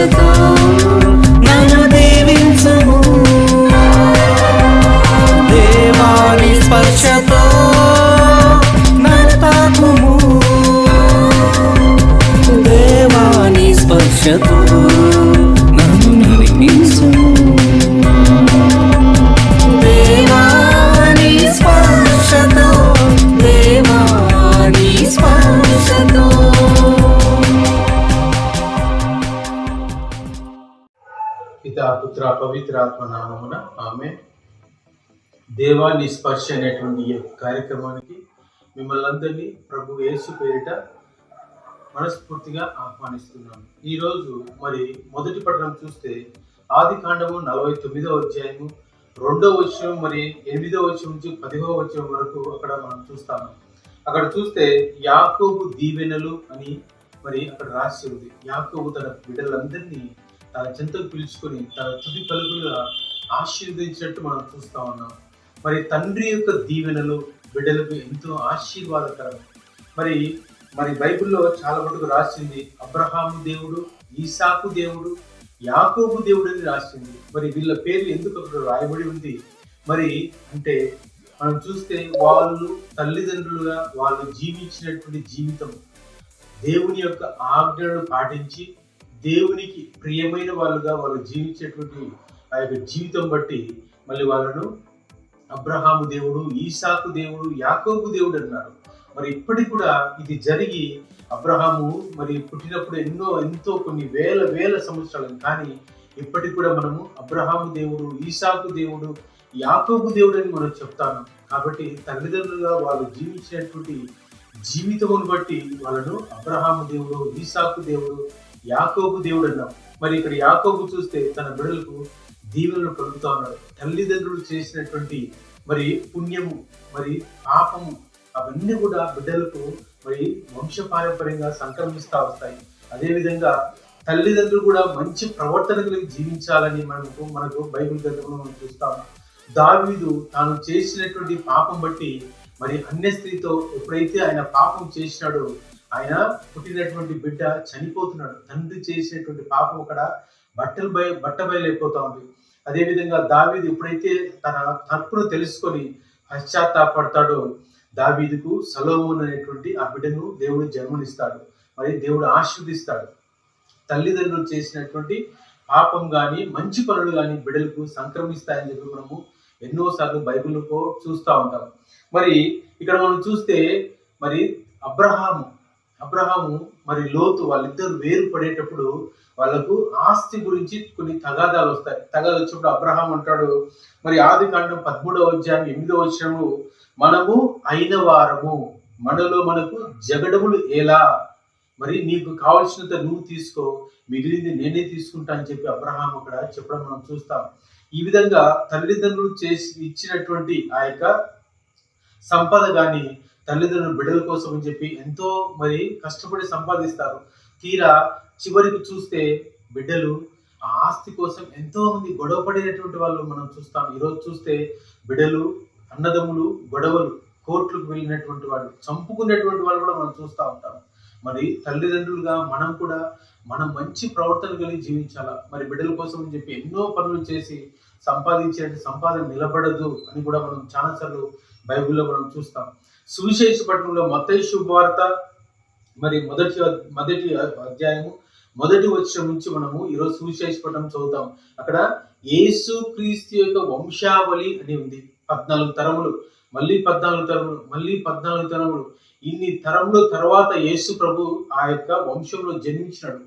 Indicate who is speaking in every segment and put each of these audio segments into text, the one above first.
Speaker 1: ఆశతో నన్ను దీవించుము. దేవాని స్పర్శతో నన్ను తాకుము దేవాని స్పర్శతో పిత పుత్ర పవిత్రాత్మ నామమున ఆమె దేవాన్ని స్పర్శ అనేటువంటి ఈ కార్యక్రమానికి మిమ్మల్ని అందరినీ ప్రభు యేసు పేరిట మనస్ఫూర్తిగా ఆహ్వానిస్తున్నాను ఈరోజు మరి మొదటి పట్టణం చూస్తే ఆది కాండము నలభై తొమ్మిదో అధ్యాయము రెండో వచ్చం మరి ఎనిమిదో వచ్చం నుంచి పదిహో వచ్చం వరకు అక్కడ మనం చూస్తాము. అక్కడ చూస్తే యాకోబు దీవెనలు అని మరి అక్కడ రాసి ఉంది. యాకోబు తన బిడ్డలందరినీ తన చెంతకు పిలుచుకొని తన తుది పలుకులుగా ఆశీర్వదించినట్టు మనం చూస్తా ఉన్నాం. మరి తండ్రి యొక్క దీవెనలు బిడ్డలకు ఎంతో ఆశీర్వాదకరం. మరి మరి బైబిల్లో చాలా మటుకు రాసింది అబ్రహాము దేవుడు ఈసాకు దేవుడు యాకోబు దేవుడు అని రాసింది. మరి వీళ్ళ పేర్లు ఎందుకు అక్కడ రాయబడి ఉంది? మరి అంటే మనం చూస్తే వాళ్ళు తల్లిదండ్రులుగా వాళ్ళు జీవించినటువంటి జీవితం దేవుని యొక్క ఆజ్ఞలను పాటించి దేవునికి ప్రియమైన వాళ్ళుగా వాళ్ళు జీవించేటువంటి ఆ యొక్క జీవితం బట్టి మళ్ళీ వాళ్ళను అబ్రహాము దేవుడు ఈసాకు దేవుడు యాకోబు దేవుడు అన్నారు. మరి ఇప్పటికి కూడా ఇది జరిగి అబ్రహాము మరి పుట్టినప్పుడు ఎన్నో ఎంతో కొన్ని వేల వేల సంవత్సరాలు. కానీ ఇప్పటికి కూడా మనము అబ్రహాము దేవుడు ఈసాకు దేవుడు యాకోబు దేవుడు అని మనం చెప్తాను. కాబట్టి తల్లిదండ్రులుగా వాళ్ళు జీవించినటువంటి జీవితమును బట్టి వాళ్ళను అబ్రహాము దేవుడు ఈసాకు దేవుడు యాకోబు దేవుడు అన్నాం మరి ఇక్కడ యాకోబు చూస్తే తన బిడ్డలకు దీవెనలు కలుగుతా ఉన్నాడు. తల్లిదండ్రులు చేసినటువంటి మరి పుణ్యము మరి పాపము అవన్నీ కూడా బిడ్డలకు మరి వంశపారంపర్యంగా సంక్రమిస్తూ వస్తాయి. అదేవిధంగా తల్లిదండ్రులు కూడా మంచి ప్రవర్తన కలిగి జీవించాలని మనకు మనకు బైబిల్ గ్రంథంలో మనం చూస్తాము దావీదు తాను చేసినటువంటి పాపం బట్టి మరి అన్య స్త్రీతో ఎప్పుడైతే ఆయన పాపం చేసినాడో ఆయన పుట్టినటువంటి బిడ్డ చనిపోతున్నాడు. తండ్రి చేసినటువంటి పాపం అక్కడ బట్టలు బయ బట్ట బయలైపోతా ఉంది. అదేవిధంగా దావీది ఎప్పుడైతే తన తప్పును తెలుసుకొని పశ్చాత్తాపడతాడో దావీదుకు సలోమోన్ అనేటువంటి ఆ బిడ్డను దేవుడు జన్మనిస్తాడు. మరి దేవుడు ఆశీర్దిస్తాడు తల్లిదండ్రులు చేసినటువంటి పాపం కానీ మంచి పనులు కానీ బిడ్డలకు సంక్రమిస్తాయని చెప్పి మనము ఎన్నోసార్లు బైబిల్లో చూస్తూ ఉంటాం. మరి ఇక్కడ మనం చూస్తే మరి అబ్రహాము అబ్రహాము మరి లోతు వాళ్ళిద్దరు వేరు పడేటప్పుడు వాళ్ళకు ఆస్తి గురించి కొన్ని తగాదాలు వస్తాయి. తగాదాలు వచ్చినప్పుడు అబ్రహాం అంటాడు మరి ఆది కాండం పదమూడవ అధ్యాయం ఎనిమిదవ వచ్చినము మనము అయిన వారము మనలో మనకు జగడములు ఎలా? మరి నీకు కావలసినంత నువ్వు తీసుకో మిగిలింది నేనే తీసుకుంటా అని చెప్పి అబ్రహాం అక్కడ చెప్పడం మనం చూస్తాం. ఈ విధంగా తల్లిదండ్రులు చేసి ఇచ్చినటువంటి ఆ యొక్క సంపద కానీ తల్లిదండ్రులు బిడ్డల కోసం అని చెప్పి ఎంతో మరి కష్టపడి సంపాదిస్తారు. తీరా చివరికి చూస్తే బిడ్డలు ఆ ఆస్తి కోసం ఎంతో మంది గొడవ పడినటువంటి వాళ్ళు మనం చూస్తాం. ఈరోజు చూస్తే బిడ్డలు అన్నదమ్ములు గొడవలు కోర్టులకు వెళ్ళినటువంటి వాళ్ళు చంపుకునేటువంటి వాళ్ళు కూడా మనం చూస్తూ ఉంటాం. మరి తల్లిదండ్రులుగా మనం కూడా మనం మంచి ప్రవర్తన కలిగి జీవించాలా? మరి బిడ్డల కోసం అని చెప్పి ఎన్నో పనులు చేసి సంపాదించే సంపాదన నిలబడదు అని కూడా మనం చాలాసార్లు బైబిల్లో మనం చూస్తాం. సువిశేష పట్టణంలో మతయ శుభవార్త మరి మొదటి మొదటి అధ్యాయము మొదటి వచ్చిన నుంచి మనము ఈరోజు సువిశేష పట్టణం చదువుతాం. అక్కడ యేసు క్రీస్తు యొక్క వంశావళి అని ఉంది. పద్నాలుగు తరములు మళ్ళీ పద్నాలుగు తరములు మళ్ళీ పద్నాలుగు తరములు. ఇన్ని తరముల తర్వాత యేసు ప్రభు ఆ యొక్క వంశంలో జన్మించినాడు.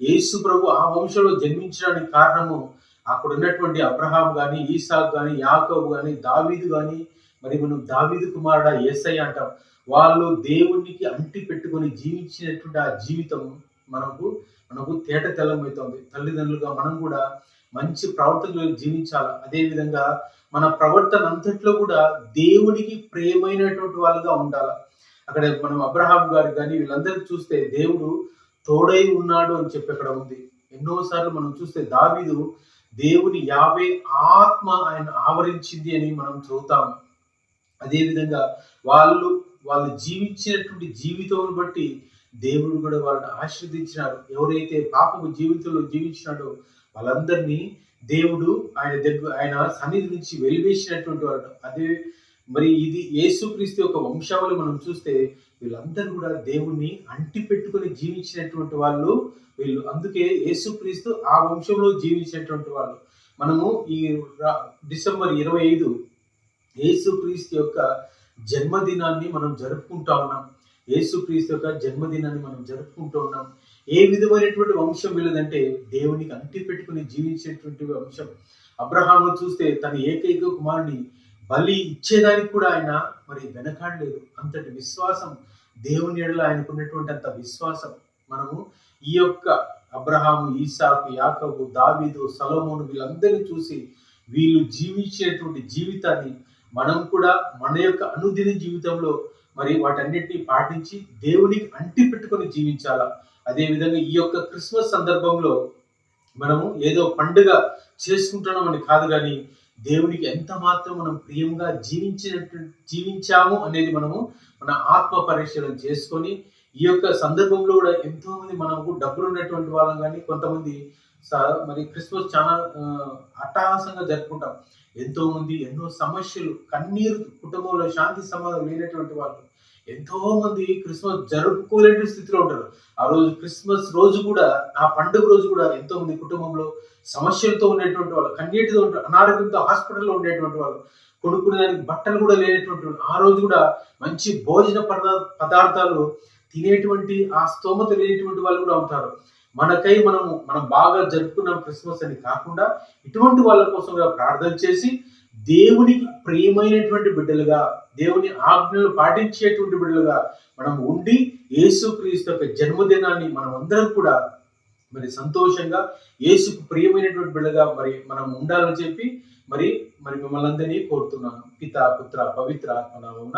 Speaker 1: యేసు ప్రభు ఆ వంశంలో జన్మించడానికి కారణము అక్కడ ఉన్నటువంటి అబ్రహాం కానీ ఈసాక్ కానీ యాకోబు కానీ దావీదు కానీ మరి మనం దావీదు కుమారుడ ఏసై అంటాం. వాళ్ళు దేవునికి అంటి పెట్టుకొని జీవించినటువంటి ఆ జీవితం మనకు మనకు తేట తెల్లమవుతుంది. తల్లిదండ్రులుగా మనం కూడా మంచి ప్రవర్తనలు జీవించాలి? అదేవిధంగా మన ప్రవర్తన అంతట్లో కూడా దేవునికి ప్రేమైనటువంటి వాళ్ళుగా ఉండాలి? అక్కడ మనం అబ్రహాం గారు కానీ వీళ్ళందరికీ చూస్తే దేవుడు తోడై ఉన్నాడు అని చెప్పి అక్కడ ఉంది. ఎన్నోసార్లు మనం చూస్తే దావీదు దేవుని యాభై ఆత్మ ఆయన ఆవరించింది అని మనం చూతాము అదేవిధంగా వాళ్ళు వాళ్ళు జీవించినటువంటి జీవితం బట్టి దేవుడు కూడా వాళ్ళని ఆశీర్వదించినాడు. ఎవరైతే పాపపు జీవితంలో జీవించినాడో వాళ్ళందరినీ దేవుడు ఆయన దగ్గర ఆయన సన్నిధి నుంచి వెలివేసినటువంటి వాడు. అదే మరి ఇది యేసుక్రీస్తు యొక్క వంశావళి మనం చూస్తే వీళ్ళందరూ కూడా దేవుణ్ణి అంటి పెట్టుకుని జీవించినటువంటి వాళ్ళు వీళ్ళు. అందుకే యేసుక్రీస్తు ఆ వంశంలో జీవించినటువంటి వాళ్ళు. మనము ఈ డిసెంబర్ ఇరవై ఐదు యేసుక్రీస్తు యొక్క జన్మదినాన్ని మనం జరుపుకుంటా ఉన్నాం. యేసుక్రీస్తు యొక్క జన్మదినాన్ని మనం జరుపుకుంటూ ఉన్నాం. ఏ విధమైనటువంటి వంశం వీళ్ళదంటే దేవునికి అంటి పెట్టుకుని జీవించేటువంటి వంశం. అబ్రహాము చూస్తే తన ఏకైక కుమారుని బలి ఇచ్చేదానికి కూడా ఆయన మరి వెనకాడలేదు. అంతటి విశ్వాసం దేవుని ఎడల ఆయనకున్నటువంటి అంత విశ్వాసం మనము ఈ యొక్క అబ్రహాము ఈసాకు యాకబు దావీదు సలోమోను వీళ్ళందరినీ చూసి వీళ్ళు జీవించేటువంటి జీవితాన్ని మనం కూడా మన యొక్క అనుదిన జీవితంలో మరి వాటన్నిటిని పాటించి దేవునికి అంటి పెట్టుకొని జీవించాలా? అదేవిధంగా ఈ యొక్క క్రిస్మస్ సందర్భంలో మనము ఏదో పండుగ చేసుకుంటున్నామని కాదు కానీ దేవునికి ఎంత మాత్రం మనం ప్రియంగా జీవించినట్టు జీవించాము అనేది మనము మన ఆత్మ పరిశీలన చేసుకొని ఈ యొక్క సందర్భంలో కూడా ఎంతో మంది మనకు డబ్బులు ఉన్నటువంటి వాళ్ళం కానీ కొంతమంది స- మరి క్రిస్మస్ చాలా అట్టహాసంగా జరుపుకుంటాం. ఎంతో మంది ఎన్నో సమస్యలు కన్నీరు కుటుంబంలో శాంతి సమాధానం లేనటువంటి వాళ్ళు ఎంతో మంది క్రిస్మస్ జరుపుకోలేని స్థితిలో ఉంటారు. ఆ రోజు క్రిస్మస్ రోజు కూడా ఆ పండుగ రోజు కూడా ఎంతో మంది కుటుంబంలో సమస్యలతో ఉండేటువంటి వాళ్ళు కన్నీటితో ఉంటారు అనారోగ్యంతో హాస్పిటల్లో ఉండేటువంటి వాళ్ళు కొనుక్కునేదానికి బట్టలు కూడా లేనటువంటి వాళ్ళు ఆ రోజు కూడా మంచి భోజన పదార్థాలు తినేటువంటి ఆ స్తోమత లేనటువంటి వాళ్ళు కూడా ఉంటారు. మనకై మనము మనం బాగా జరుపుకున్నాం క్రిస్మస్ అని కాకుండా ఇటువంటి వాళ్ళ కోసం ప్రార్థన చేసి దేవునికి ప్రియమైనటువంటి బిడ్డలుగా దేవుని ఆజ్ఞలు పాటించేటువంటి బిడ్డలుగా మనం ఉండి యేసుక్రీస్తు యొక్క జన్మదినాన్ని మనం అందరం కూడా మరి సంతోషంగా యేసుకు ప్రియమైనటువంటి బిడ్డగా మరి మనం ఉండాలని చెప్పి మరి మరి మిమ్మల్ని అందరినీ కోరుతున్నాను. పిత పుత్ర పవిత్ర ఆత్మ